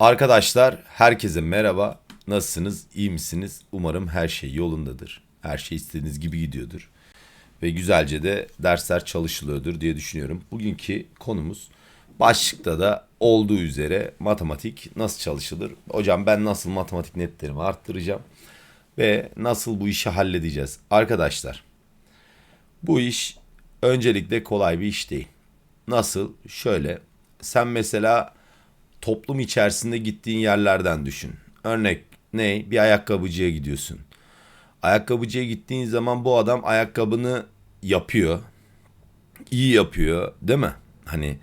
Arkadaşlar herkese merhaba. Nasılsınız? İyi misiniz? Umarım her şey yolundadır. Her şey istediğiniz gibi gidiyordur. Ve güzelce de dersler çalışılıyordur diye düşünüyorum. Bugünkü konumuz başlıkta da olduğu üzere matematik nasıl çalışılır? Hocam ben nasıl matematik netlerimi arttıracağım? Ve nasıl bu işi halledeceğiz? Arkadaşlar bu iş öncelikle kolay bir iş değil. Nasıl? Şöyle sen mesela toplum içerisinde gittiğin yerlerden düşün. Örnek ne? Bir ayakkabıcıya gidiyorsun. Ayakkabıcıya gittiğin zaman bu adam ayakkabını yapıyor. İyi yapıyor, değil mi? Hani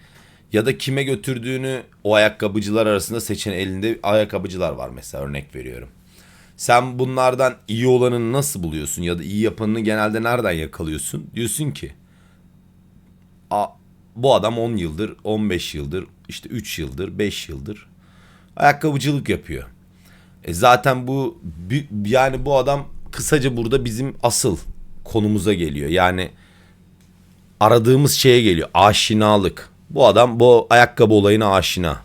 ya da kime götürdüğünü o ayakkabıcılar arasında seçen elinde ayakkabıcılar var mesela örnek veriyorum. Sen bunlardan iyi olanını nasıl buluyorsun ya da iyi yapanını genelde nereden yakalıyorsun? Diyorsun ki bu adam 10 yıldır, 15 yıldır, işte 3 yıldır, 5 yıldır ayakkabıcılık yapıyor. E zaten bu yani bu adam kısaca burada bizim asıl konumuza geliyor. Yani aradığımız şeye geliyor. Aşinalık. Bu adam bu ayakkabı olayına aşina.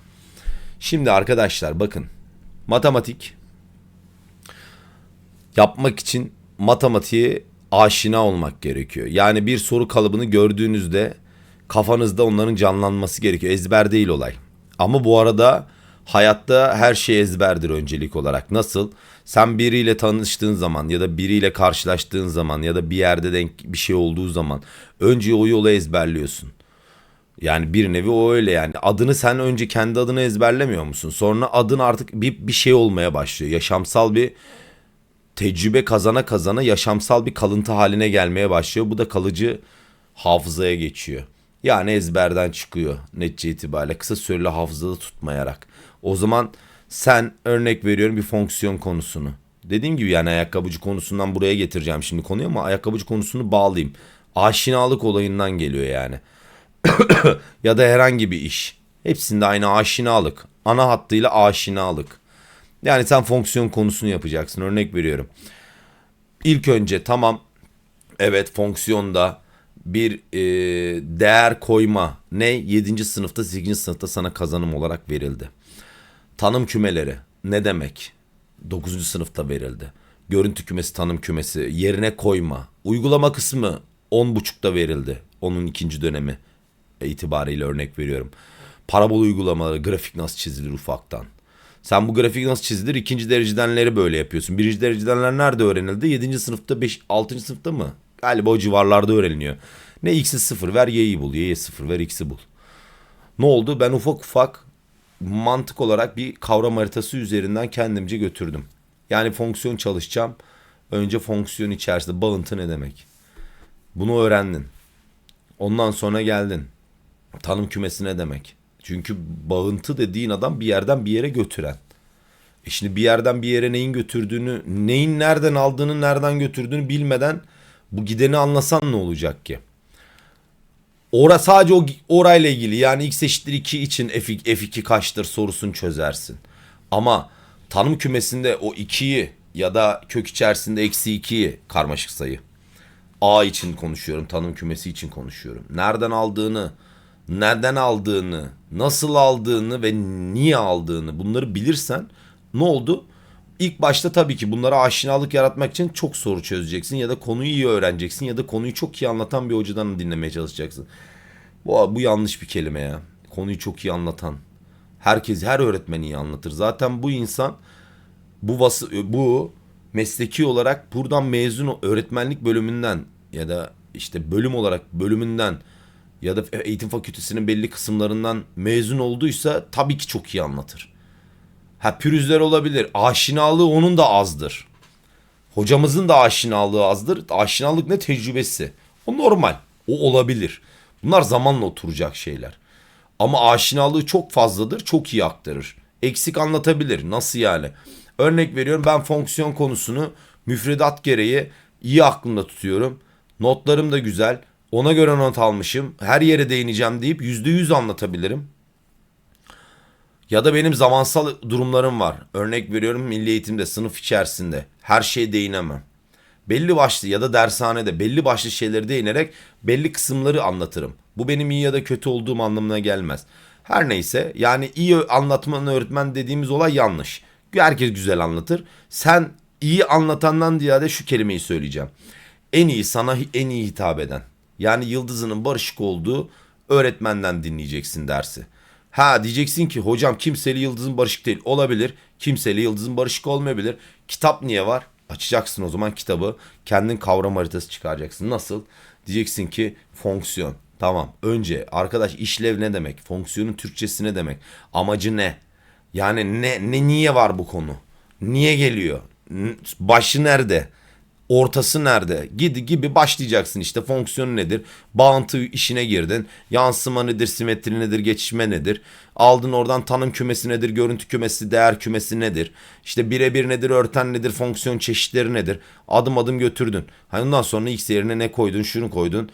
Şimdi arkadaşlar bakın. Matematik yapmak için matematiğe aşina olmak gerekiyor. Yani bir soru kalıbını gördüğünüzde kafanızda onların canlanması gerekiyor. Ezber değil olay. Ama bu arada hayatta her şey ezberdir öncelik olarak. Nasıl? Sen biriyle tanıştığın zaman ya da biriyle karşılaştığın zaman ya da bir yerde denk bir şey olduğu zaman önce o yolu ezberliyorsun. Yani bir nevi o öyle yani. Adını sen önce kendi adını ezberlemiyor musun? Sonra adın artık bir, bir şey olmaya başlıyor. Yaşamsal bir tecrübe kazana kazana yaşamsal bir kalıntı haline gelmeye başlıyor. Bu da kalıcı hafızaya geçiyor. Yani ezberden çıkıyor netice itibariyle kısa süreli hafızada tutmayarak. O zaman sen örnek veriyorum bir fonksiyon konusunu. Dediğim gibi yani ayakkabıcı konusundan buraya getireceğim şimdi konuyu ama ayakkabıcı konusunu bağlayayım. Aşinalık olayından geliyor yani. ya da herhangi bir iş. Hepsinde aynı aşinalık. Ana hattıyla aşinalık. Yani sen fonksiyon konusunu yapacaksın. Örnek veriyorum. İlk önce tamam evet fonksiyonda bir e, değer koyma ne 7. sınıfta 8. sınıfta sana kazanım olarak verildi. Tanım kümeleri ne demek? 9. sınıfta verildi. Görüntü kümesi tanım kümesi yerine koyma. Uygulama kısmı 10.5'ta verildi. Onun ikinci dönemi itibariyle örnek veriyorum. Parabol uygulamaları grafik nasıl çizilir ufaktan. Sen bu grafik nasıl çizilir? İkinci derecedenleri böyle yapıyorsun. Birinci derecedenler nerede öğrenildi? Yedinci sınıfta, beş, altıncı sınıfta mı? Galiba o civarlarda öğreniliyor. Ne x'i sıfır ver y'yi bul. Y'ye sıfır ver x'i bul. Ne oldu? Ben ufak ufak mantık olarak bir kavram haritası üzerinden kendimce götürdüm. Yani fonksiyon çalışacağım. Önce fonksiyon içerisinde bağıntı ne demek? Bunu öğrendin. Ondan sonra geldin. Tanım kümesi ne demek? Çünkü bağıntı dediğin adam bir yerden bir yere götüren. E şimdi bir yerden bir yere neyin götürdüğünü, neyin nereden aldığını, nereden götürdüğünü bilmeden bu gideni anlasan ne olacak ki? Ora sadece o orayla ilgili yani x eşittir 2 için f2, f2 kaçtır sorusunu çözersin. Ama tanım kümesinde o 2'yi ya da kök içerisinde eksi 2'yi karmaşık sayı. A için konuşuyorum, tanım kümesi için konuşuyorum. Nereden aldığını, nereden aldığını, nasıl aldığını ve niye aldığını bunları bilirsen ne oldu? İlk başta tabii ki bunlara aşinalık yaratmak için çok soru çözeceksin ya da konuyu iyi öğreneceksin ya da konuyu çok iyi anlatan bir hocadan dinlemeye çalışacaksın. Bu, bu yanlış bir kelime ya. Konuyu çok iyi anlatan. Herkes, her öğretmen iyi anlatır. Zaten bu insan bu vası, bu mesleki olarak buradan mezun öğretmenlik bölümünden ya da işte bölüm olarak bölümünden ya da eğitim fakültesinin belli kısımlarından mezun olduysa tabii ki çok iyi anlatır. Ha pürüzler olabilir. Aşinalığı onun da azdır. Hocamızın da aşinalığı azdır. Aşinalık ne tecrübesi. O normal. O olabilir. Bunlar zamanla oturacak şeyler. Ama aşinalığı çok fazladır. Çok iyi aktarır. Eksik anlatabilir. Nasıl yani? Örnek veriyorum ben fonksiyon konusunu müfredat gereği iyi aklımda tutuyorum. Notlarım da güzel. Ona göre not almışım. Her yere değineceğim deyip %100 anlatabilirim. Ya da benim zamansal durumlarım var. Örnek veriyorum milli eğitimde sınıf içerisinde her şeye değinemem. Belli başlı ya da dershanede belli başlı şeyleri değinerek belli kısımları anlatırım. Bu benim iyi ya da kötü olduğum anlamına gelmez. Her neyse yani iyi anlatmanın öğretmen dediğimiz olay yanlış. Herkes güzel anlatır. Sen iyi anlatandan ziyade şu kelimeyi söyleyeceğim. En iyi sana en iyi hitap eden. Yani yıldızının barışık olduğu öğretmenden dinleyeceksin dersi. Ha diyeceksin ki hocam kimseli yıldızın barışık değil. Olabilir. Kimseli yıldızın barışık olmayabilir. Kitap niye var? Açacaksın o zaman kitabı. Kendin kavram haritası çıkaracaksın. Nasıl? Diyeceksin ki fonksiyon. Tamam. Önce arkadaş işlev ne demek? Fonksiyonun Türkçesi ne demek? Amacı ne? Yani ne, ne niye var bu konu? Niye geliyor? Başı nerede? Ortası nerede? Gidi gibi başlayacaksın işte fonksiyonu nedir? Bağıntı işine girdin. Yansıma nedir? Simetri nedir? Geçişme nedir? Aldın oradan tanım kümesi nedir? Görüntü kümesi, değer kümesi nedir? İşte birebir nedir? Örten nedir? Fonksiyon çeşitleri nedir? Adım adım götürdün. Hani ondan sonra x yerine ne koydun? Şunu koydun.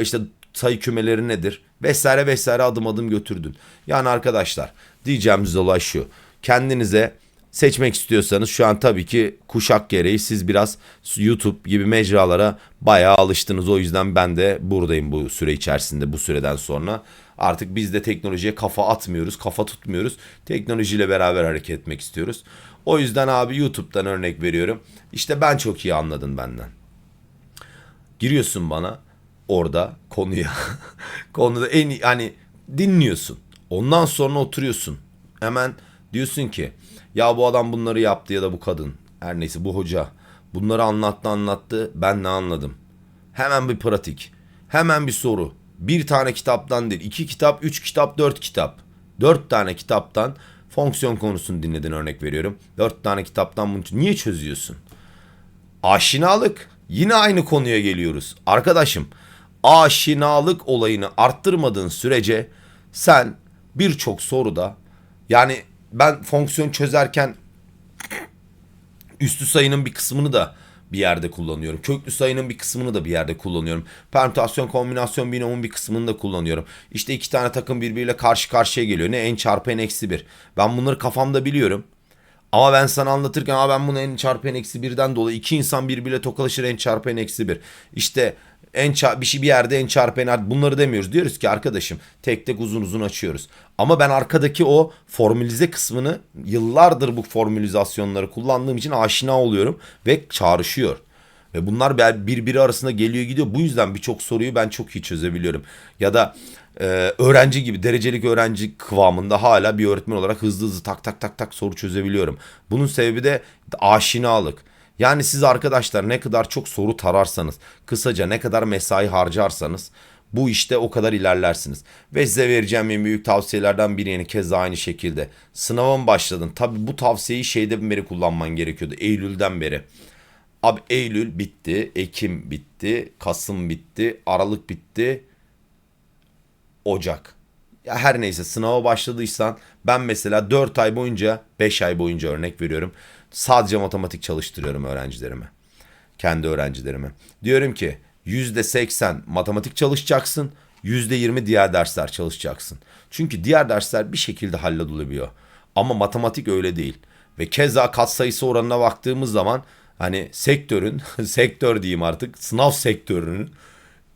İşte sayı kümeleri nedir? Vesaire vesaire adım adım götürdün. Yani arkadaşlar diyeceğimiz olay şu. Kendinize seçmek istiyorsanız şu an tabii ki kuşak gereği siz biraz YouTube gibi mecralara bayağı alıştınız. O yüzden ben de buradayım bu süre içerisinde bu süreden sonra. Artık biz de teknolojiye kafa atmıyoruz, kafa tutmuyoruz. Teknolojiyle beraber hareket etmek istiyoruz. O yüzden abi YouTube'dan örnek veriyorum. İşte ben çok iyi anladın benden. Giriyorsun bana orada konuya. Konuda en hani dinliyorsun. Ondan sonra oturuyorsun. Hemen diyorsun ki ya bu adam bunları yaptı ya da bu kadın. Her neyse bu hoca. Bunları anlattı anlattı. Ben ne anladım? Hemen bir pratik. Hemen bir soru. Bir tane kitaptan değil. iki kitap, üç kitap, dört kitap. Dört tane kitaptan fonksiyon konusunu dinledin örnek veriyorum. Dört tane kitaptan bunu niye çözüyorsun? Aşinalık. Yine aynı konuya geliyoruz. Arkadaşım, aşinalık olayını arttırmadığın sürece sen birçok soruda yani ben fonksiyon çözerken üstü sayının bir kısmını da bir yerde kullanıyorum. Köklü sayının bir kısmını da bir yerde kullanıyorum. Permütasyon, kombinasyon, binomun bir kısmını da kullanıyorum. İşte iki tane takım birbiriyle karşı karşıya geliyor. Ne n çarpı n eksi 1. Ben bunları kafamda biliyorum. Ama ben sana anlatırken Aa ben bunu n çarpı n eksi 1'den dolayı iki insan birbiriyle tokalaşır n çarpı n eksi 1. İşte n çarpı bir şey bir yerde n çarpı n bunları demiyoruz. Diyoruz ki arkadaşım tek tek uzun uzun açıyoruz. Ama ben arkadaki o formülize kısmını yıllardır bu formülizasyonları kullandığım için aşina oluyorum ve çağrışıyor. Ve bunlar bir- birbiri arasında geliyor gidiyor. Bu yüzden birçok soruyu ben çok iyi çözebiliyorum. Ya da e, öğrenci gibi derecelik öğrenci kıvamında hala bir öğretmen olarak hızlı hızlı tak tak tak tak soru çözebiliyorum. Bunun sebebi de aşinalık. Yani siz arkadaşlar ne kadar çok soru tararsanız, kısaca ne kadar mesai harcarsanız bu işte o kadar ilerlersiniz. Ve size vereceğim en büyük tavsiyelerden biri yeni kez aynı şekilde. Sınava mı başladın? Tabi bu tavsiyeyi şeyden beri kullanman gerekiyordu. Eylül'den beri. Abi Eylül bitti, Ekim bitti, Kasım bitti, Aralık bitti, Ocak. Ya her neyse sınava başladıysan ben mesela 4 ay boyunca 5 ay boyunca örnek veriyorum. Sadece matematik çalıştırıyorum öğrencilerime. Kendi öğrencilerime. Diyorum ki %80 matematik çalışacaksın. %20 diğer dersler çalışacaksın. Çünkü diğer dersler bir şekilde halledilebiliyor. Ama matematik öyle değil. Ve keza katsayısı oranına baktığımız zaman hani sektörün, sektör diyeyim artık, sınav sektörünün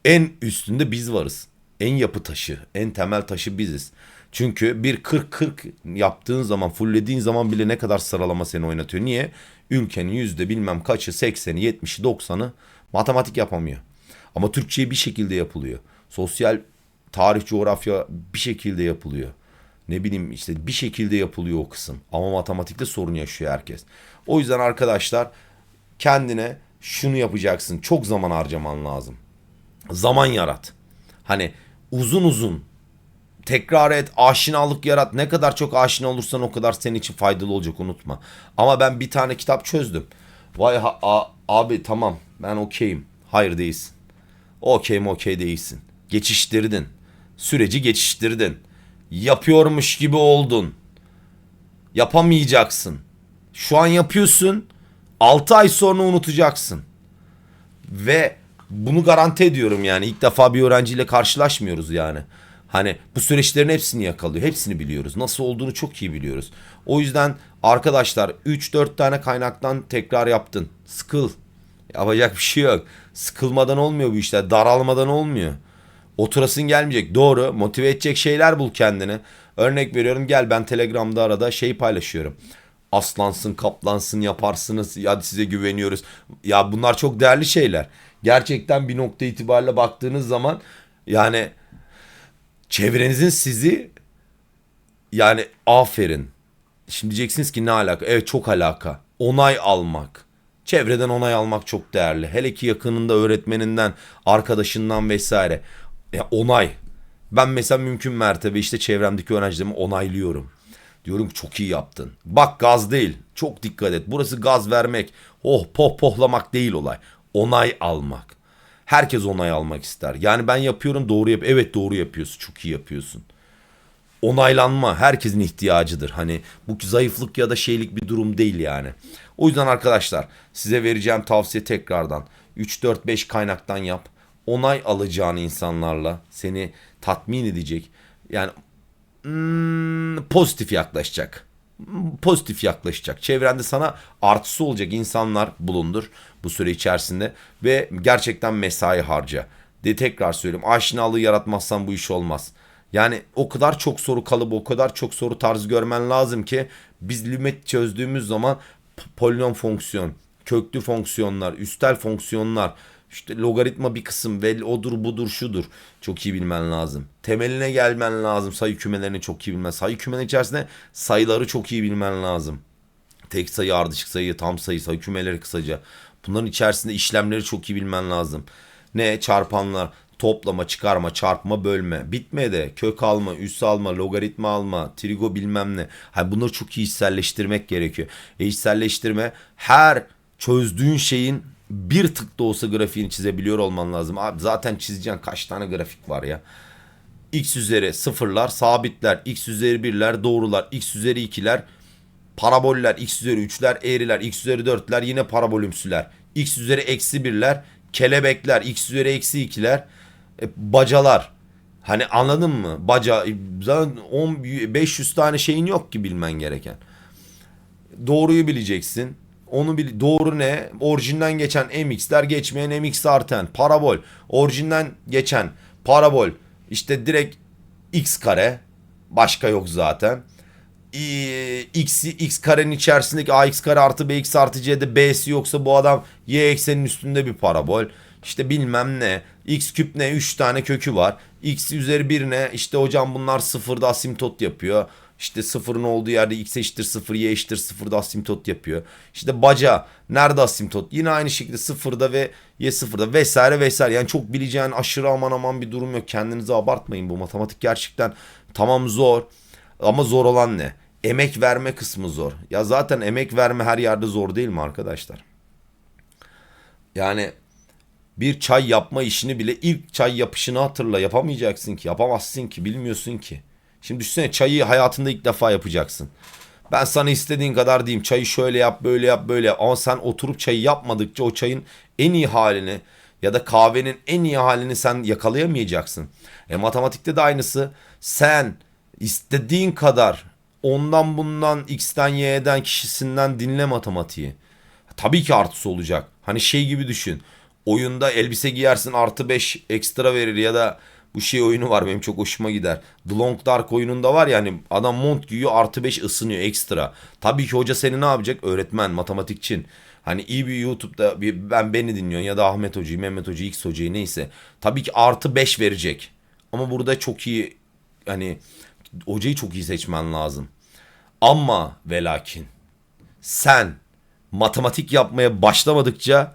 en üstünde biz varız. En yapı taşı, en temel taşı biziz. Çünkü bir 40-40 yaptığın zaman, fulllediğin zaman bile ne kadar sıralama seni oynatıyor. Niye? Ülkenin yüzde bilmem kaçı, 80'i, 70'i, 90'ı matematik yapamıyor. Ama Türkçe'yi bir şekilde yapılıyor. Sosyal tarih, coğrafya bir şekilde yapılıyor. Ne bileyim işte bir şekilde yapılıyor o kısım. Ama matematikte sorun yaşıyor herkes. O yüzden arkadaşlar kendine şunu yapacaksın. Çok zaman harcaman lazım zaman yarat. Hani uzun uzun tekrar et, aşinalık yarat. Ne kadar çok aşina olursan o kadar senin için faydalı olacak unutma. Ama ben bir tane kitap çözdüm. Vay ha- a- abi tamam ben okeyim. Hayır değilsin. Okey mi okey değilsin. Geçiştirdin. Süreci geçiştirdin. Yapıyormuş gibi oldun. Yapamayacaksın. Şu an yapıyorsun. 6 ay sonra unutacaksın. Ve bunu garanti ediyorum yani. İlk defa bir öğrenciyle karşılaşmıyoruz yani. Hani bu süreçlerin hepsini yakalıyor. Hepsini biliyoruz. Nasıl olduğunu çok iyi biliyoruz. O yüzden arkadaşlar 3-4 tane kaynaktan tekrar yaptın. Sıkıl. Yapacak bir şey yok. Sıkılmadan olmuyor bu işler. Daralmadan olmuyor. Oturasın gelmeyecek. Doğru. Motive edecek şeyler bul kendini. Örnek veriyorum gel ben Telegram'da arada şey paylaşıyorum. Aslansın, kaplansın yaparsınız. Ya size güveniyoruz. Ya bunlar çok değerli şeyler. Gerçekten bir nokta itibariyle baktığınız zaman yani çevrenizin sizi yani aferin. Şimdi diyeceksiniz ki ne alaka? Evet çok alaka. Onay almak. Çevreden onay almak çok değerli. Hele ki yakınında öğretmeninden, arkadaşından vesaire. Ya onay. Ben mesela mümkün mertebe işte çevremdeki öğrencilerimi onaylıyorum. Diyorum çok iyi yaptın. Bak gaz değil. Çok dikkat et. Burası gaz vermek. Oh poh pohlamak değil olay. Onay almak. Herkes onay almak ister. Yani ben yapıyorum doğru yap. Evet doğru yapıyorsun. Çok iyi yapıyorsun onaylanma herkesin ihtiyacıdır. Hani bu zayıflık ya da şeylik bir durum değil yani. O yüzden arkadaşlar size vereceğim tavsiye tekrardan 3 4 5 kaynaktan yap. Onay alacağın insanlarla seni tatmin edecek. Yani hmm, pozitif yaklaşacak. Pozitif yaklaşacak. Çevrende sana artısı olacak insanlar bulundur bu süre içerisinde ve gerçekten mesai harca. De tekrar söyleyeyim. Aşinalığı yaratmazsan bu iş olmaz. Yani o kadar çok soru kalıbı, o kadar çok soru tarzı görmen lazım ki biz limit çözdüğümüz zaman polinom fonksiyon, köklü fonksiyonlar, üstel fonksiyonlar, işte logaritma bir kısım ve odur budur şudur. Çok iyi bilmen lazım. Temeline gelmen lazım. Sayı kümelerini çok iyi bilmen. Sayı kümeleri içerisinde sayıları çok iyi bilmen lazım. Tek sayı, ardışık sayı, tam sayı, sayı kümeleri kısaca. Bunların içerisinde işlemleri çok iyi bilmen lazım. Ne? Çarpanlar, toplama, çıkarma, çarpma, bölme. Bitmedi. Kök alma, üs alma, logaritma alma, trigo bilmem ne. Hani bunları çok iyi içselleştirmek gerekiyor. E içselleştirme her çözdüğün şeyin bir tık da olsa grafiğini çizebiliyor olman lazım. Abi zaten çizeceğin kaç tane grafik var ya. X üzeri sıfırlar, sabitler, x üzeri birler, doğrular, x üzeri ikiler, paraboller, x üzeri üçler, eğriler, x üzeri dörtler, yine parabolümsüler, x üzeri eksi birler, kelebekler, x üzeri eksi ikiler, e, bacalar. Hani anladın mı? Baca zaten 10 500 tane şeyin yok ki bilmen gereken. Doğruyu bileceksin. Onu bil doğru ne? Orijinden geçen mx'ler geçmeyen mx arten. Parabol. Orijinden geçen parabol. İşte direkt x kare. Başka yok zaten. X, x karenin içerisindeki ax kare artı bx artı c'de b'si yoksa bu adam y eksenin üstünde bir parabol. İşte bilmem ne. X küp ne? 3 tane kökü var. X üzeri 1 ne? İşte hocam bunlar sıfırda asimtot yapıyor. İşte sıfırın olduğu yerde x eşittir sıfır, y eşittir sıfırda asimtot yapıyor. İşte baca nerede asimtot? Yine aynı şekilde sıfırda ve y sıfırda vesaire vesaire. Yani çok bileceğin aşırı aman aman bir durum yok. Kendinizi abartmayın bu matematik gerçekten tamam zor. Ama zor olan ne? Emek verme kısmı zor. Ya zaten emek verme her yerde zor değil mi arkadaşlar? Yani bir çay yapma işini bile ilk çay yapışını hatırla. Yapamayacaksın ki. Yapamazsın ki. Bilmiyorsun ki. Şimdi düşünsene çayı hayatında ilk defa yapacaksın. Ben sana istediğin kadar diyeyim çayı şöyle yap böyle yap böyle yap. Ama sen oturup çayı yapmadıkça o çayın en iyi halini ya da kahvenin en iyi halini sen yakalayamayacaksın. E matematikte de aynısı. Sen istediğin kadar ondan bundan x'ten y'den kişisinden dinle matematiği. Tabii ki artısı olacak. Hani şey gibi düşün oyunda elbise giyersin artı 5 ekstra verir ya da bu şey oyunu var benim çok hoşuma gider. The Long Dark oyununda var ya hani adam mont giyiyor artı 5 ısınıyor ekstra. Tabii ki hoca seni ne yapacak? Öğretmen, matematikçin. Hani iyi bir YouTube'da bir, ben beni dinliyorsun ya da Ahmet Hoca'yı, Mehmet Hoca'yı, X Hoca'yı neyse. Tabii ki artı 5 verecek. Ama burada çok iyi hani hocayı çok iyi seçmen lazım. Ama ve lakin sen matematik yapmaya başlamadıkça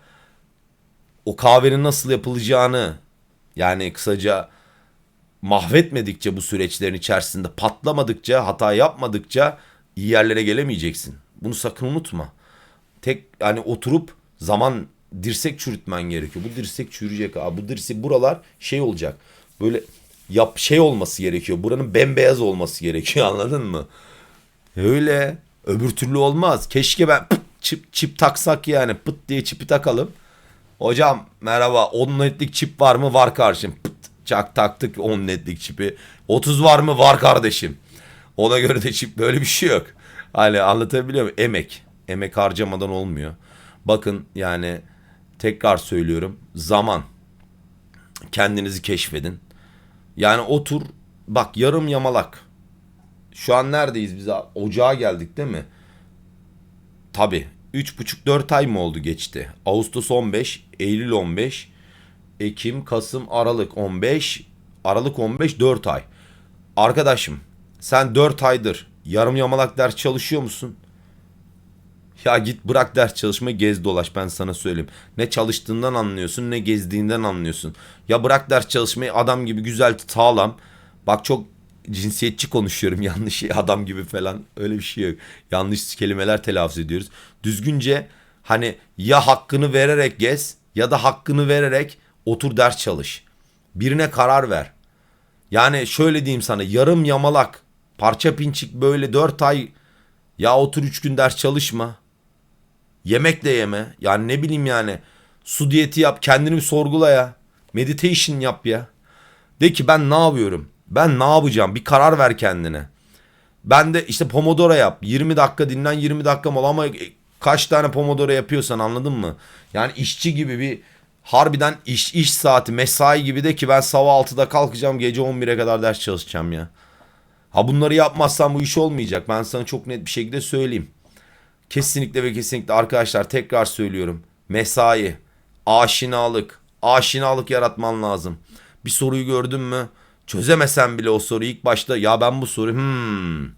o kahvenin nasıl yapılacağını yani kısaca mahvetmedikçe bu süreçlerin içerisinde patlamadıkça hata yapmadıkça iyi yerlere gelemeyeceksin. Bunu sakın unutma. Tek yani oturup zaman dirsek çürütmen gerekiyor. Bu dirsek çürüyecek abi. Bu dirsek buralar şey olacak. Böyle yap şey olması gerekiyor. Buranın bembeyaz olması gerekiyor anladın mı? Öyle. Öbür türlü olmaz. Keşke ben pıt, çip, çip taksak yani. Pıt diye çipi takalım. Hocam merhaba 10 netlik çip var mı? Var kardeşim. Pıt, çak taktık 10 netlik çipi. 30 var mı? Var kardeşim. Ona göre de çip böyle bir şey yok. Hani anlatabiliyor muyum? Emek. Emek harcamadan olmuyor. Bakın yani tekrar söylüyorum. Zaman. Kendinizi keşfedin. Yani otur bak yarım yamalak. Şu an neredeyiz biz? Ocağa geldik değil mi? Tabi. 3,5-4 ay mı oldu geçti? Ağustos 15, Eylül 15, Ekim, Kasım, Aralık 15, Aralık 15, 4 ay. Arkadaşım sen 4 aydır yarım yamalak ders çalışıyor musun? Ya git bırak ders çalışmayı gez dolaş ben sana söyleyeyim. Ne çalıştığından anlıyorsun ne gezdiğinden anlıyorsun. Ya bırak ders çalışmayı adam gibi güzel sağlam. Bak çok cinsiyetçi konuşuyorum yanlış şey adam gibi falan öyle bir şey yok. Yanlış kelimeler telaffuz ediyoruz. Düzgünce hani ya hakkını vererek gez ya da hakkını vererek otur ders çalış. Birine karar ver. Yani şöyle diyeyim sana yarım yamalak parça pinçik böyle 4 ay ya otur 3 gün ders çalışma. Yemek de yeme. Yani ne bileyim yani. Su diyeti yap. Kendini bir sorgula ya. Meditation yap ya. De ki ben ne yapıyorum? Ben ne yapacağım? Bir karar ver kendine. Ben de işte Pomodoro yap. 20 dakika dinlen 20 dakika mola ama kaç tane Pomodoro yapıyorsan anladın mı? Yani işçi gibi bir harbiden iş iş saati mesai gibi de ki ben sabah 6'da kalkacağım gece 11'e kadar ders çalışacağım ya. Ha bunları yapmazsan bu iş olmayacak. Ben sana çok net bir şekilde söyleyeyim. Kesinlikle ve kesinlikle arkadaşlar tekrar söylüyorum. Mesai, aşinalık, aşinalık yaratman lazım. Bir soruyu gördün mü? Çözemesen bile o soruyu ilk başta ya ben bu soru hmm,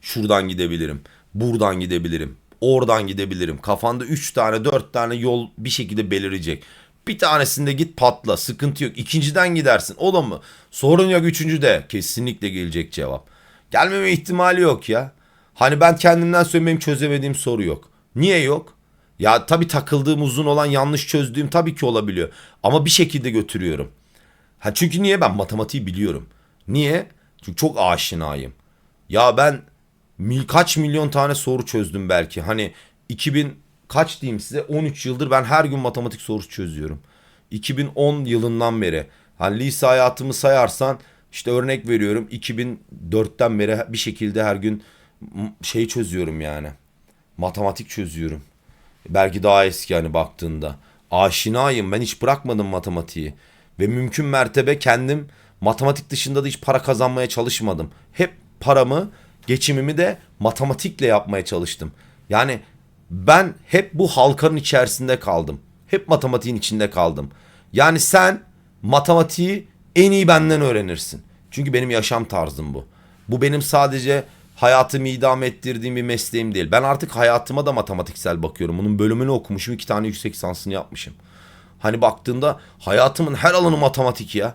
şuradan gidebilirim. Buradan gidebilirim. Oradan gidebilirim. Kafanda 3 tane 4 tane yol bir şekilde belirecek. Bir tanesinde git patla sıkıntı yok. İkinciden gidersin. O da mı? Sorun yok üçüncüde. Kesinlikle gelecek cevap. Gelmeme ihtimali yok ya. Hani ben kendimden söyleyeyim çözemediğim soru yok. Niye yok? Ya tabii takıldığım uzun olan yanlış çözdüğüm tabii ki olabiliyor. Ama bir şekilde götürüyorum. Ha çünkü niye ben matematiği biliyorum. Niye? Çünkü çok aşinayım. Ya ben mil, kaç milyon tane soru çözdüm belki. Hani 2000 kaç diyeyim size 13 yıldır ben her gün matematik sorusu çözüyorum. 2010 yılından beri. Hani lise hayatımı sayarsan işte örnek veriyorum 2004'ten beri bir şekilde her gün şey çözüyorum yani. Matematik çözüyorum. Belki daha eski hani baktığında. Aşinayım ben hiç bırakmadım matematiği. Ve mümkün mertebe kendim matematik dışında da hiç para kazanmaya çalışmadım. Hep paramı, geçimimi de matematikle yapmaya çalıştım. Yani ben hep bu halkanın içerisinde kaldım. Hep matematiğin içinde kaldım. Yani sen matematiği en iyi benden öğrenirsin. Çünkü benim yaşam tarzım bu. Bu benim sadece hayatımı idame ettirdiğim bir mesleğim değil. Ben artık hayatıma da matematiksel bakıyorum. Bunun bölümünü okumuşum. iki tane yüksek lisansını yapmışım. Hani baktığında hayatımın her alanı matematik ya.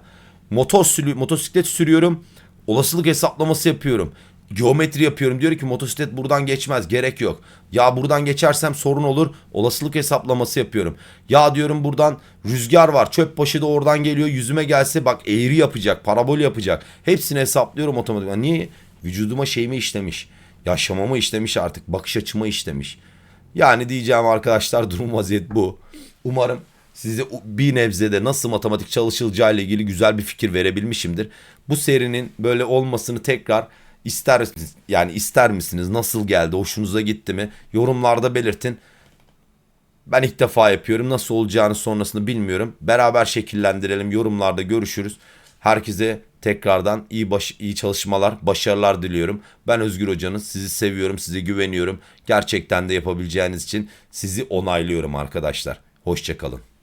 Motor sürü, motosiklet sürüyorum. Olasılık hesaplaması yapıyorum. Geometri yapıyorum. Diyor ki motosiklet buradan geçmez. Gerek yok. Ya buradan geçersem sorun olur. Olasılık hesaplaması yapıyorum. Ya diyorum buradan rüzgar var. Çöp başı da oradan geliyor. Yüzüme gelse bak eğri yapacak. Parabol yapacak. Hepsini hesaplıyorum otomatik. Niye? Vücuduma şeyimi işlemiş. Yaşamamı işlemiş artık. Bakış açıma işlemiş. Yani diyeceğim arkadaşlar durum vaziyet bu. Umarım size bir nebzede nasıl matematik çalışılacağı ile ilgili güzel bir fikir verebilmişimdir. Bu serinin böyle olmasını tekrar ister misiniz? Yani ister misiniz? Nasıl geldi? Hoşunuza gitti mi? Yorumlarda belirtin. Ben ilk defa yapıyorum. Nasıl olacağını sonrasını bilmiyorum. Beraber şekillendirelim. Yorumlarda görüşürüz. Herkese tekrardan iyi baş, iyi çalışmalar, başarılar diliyorum. Ben Özgür Hocanız. Sizi seviyorum, size güveniyorum. Gerçekten de yapabileceğiniz için sizi onaylıyorum arkadaşlar. Hoşçakalın.